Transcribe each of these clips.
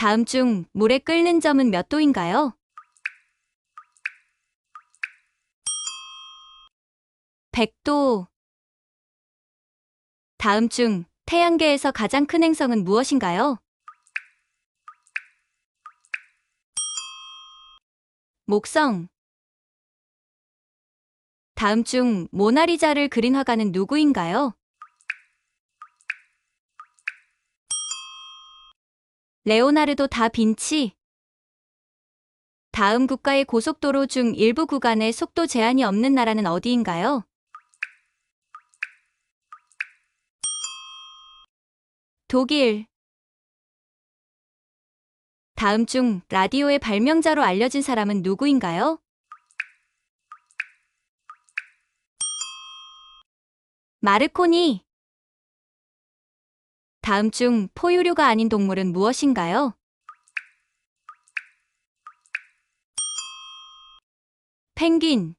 다음 중 물에 끓는 점은 몇 도인가요? 100도. 다음 중 태양계에서 가장 큰 행성은 무엇인가요? 목성. 다음 중 모나리자를 그린 화가는 누구인가요? 레오나르도 다 빈치. 다음 국가의 고속도로 중 일부 구간에 속도 제한이 없는 나라는 어디인가요? 독일. 다음 중 라디오의 발명자로 알려진 사람은 누구인가요? 마르코니. 다음 중 포유류가 아닌 동물은 무엇인가요? 펭귄.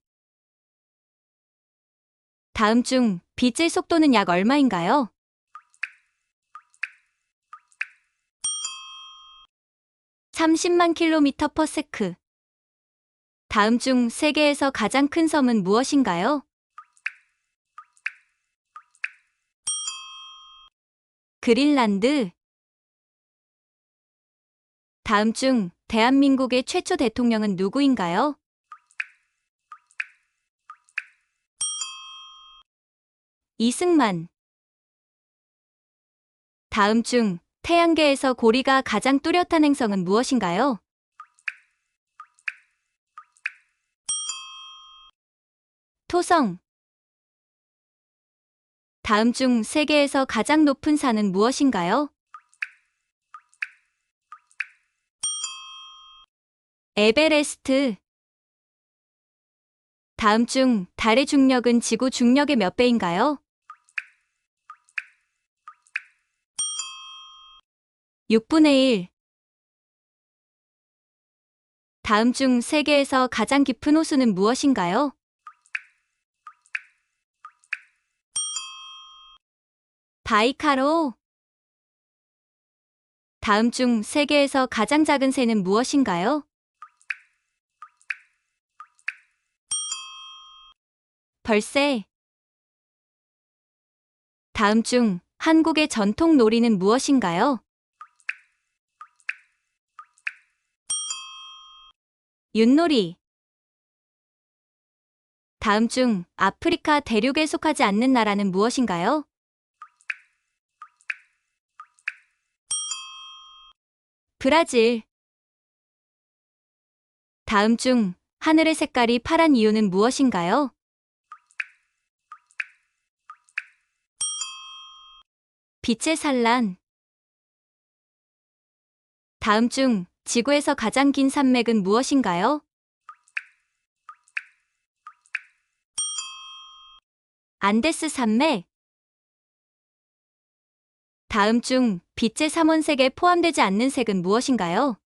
다음 중 빛의 속도는 약 얼마인가요? (30만 킬로미터 퍼 세크) 다음 중 세계에서 가장 큰 섬은 무엇인가요? 그린란드. 다음 중 대한민국의 최초 대통령은 누구인가요? 이승만. 다음 중 태양계에서 고리가 가장 뚜렷한 행성은 무엇인가요? 토성. 다음 중 세계에서 가장 높은 산은 무엇인가요? 에베레스트. 다음 중 달의 중력은 지구 중력의 몇 배인가요? 6분의 1. 다음 중 세계에서 가장 깊은 호수는 무엇인가요? 바이카로. 다음 중 세계에서 가장 작은 새는 무엇인가요? 벌새. 다음 중 한국의 전통 놀이는 무엇인가요? 윷놀이. 다음 중 아프리카 대륙에 속하지 않는 나라는 무엇인가요? 브라질. 다음 중 하늘의 색깔이 파란 이유는 무엇인가요? 빛의 산란. 다음 중 지구에서 가장 긴 산맥은 무엇인가요? 안데스 산맥. 다음 중 빛의 삼원색에 포함되지 않는 색은 무엇인가요?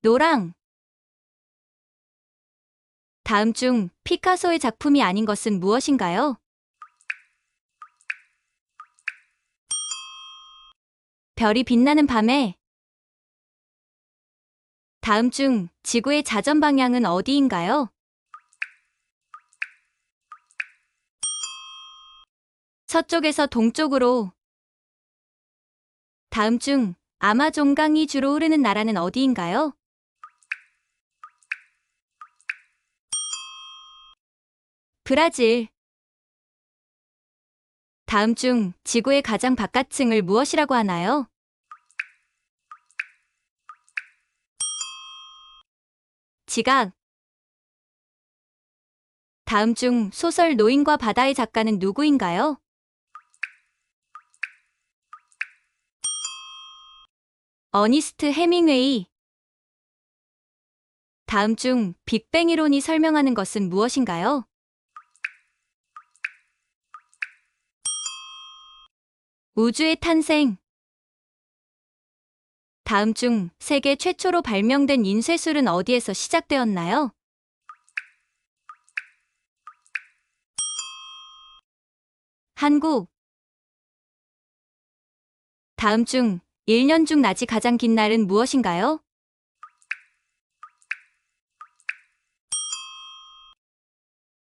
노랑. 다음 중 피카소의 작품이 아닌 것은 무엇인가요? 별이 빛나는 밤에. 다음 중 지구의 자전 방향은 어디인가요? 서쪽에서 동쪽으로. 다음 중 아마존강이 주로 흐르는 나라는 어디인가요? 브라질. 다음 중 지구의 가장 바깥층을 무엇이라고 하나요? 지각. 다음 중 소설 노인과 바다의 작가는 누구인가요? 어니스트 해밍웨이. 다음 중 빅뱅 이론이 설명하는 것은 무엇인가요? 우주의 탄생. 다음 중 세계 최초로 발명된 인쇄술은 어디에서 시작되었나요? 한국. 다음 중 1년 중 낮이 가장 긴 날은 무엇인가요?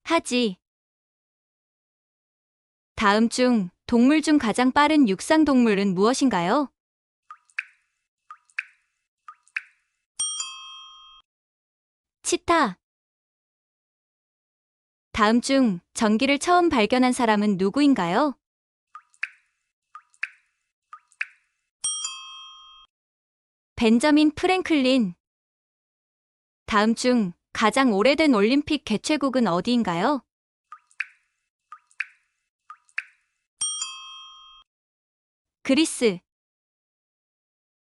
하지. 다음 중 동물 중 가장 빠른 육상 동물은 무엇인가요? 치타. 다음 중 전기를 처음 발견한 사람은 누구인가요? 벤저민 프랭클린. 다음 중 가장 오래된 올림픽 개최국은 어디인가요? 그리스.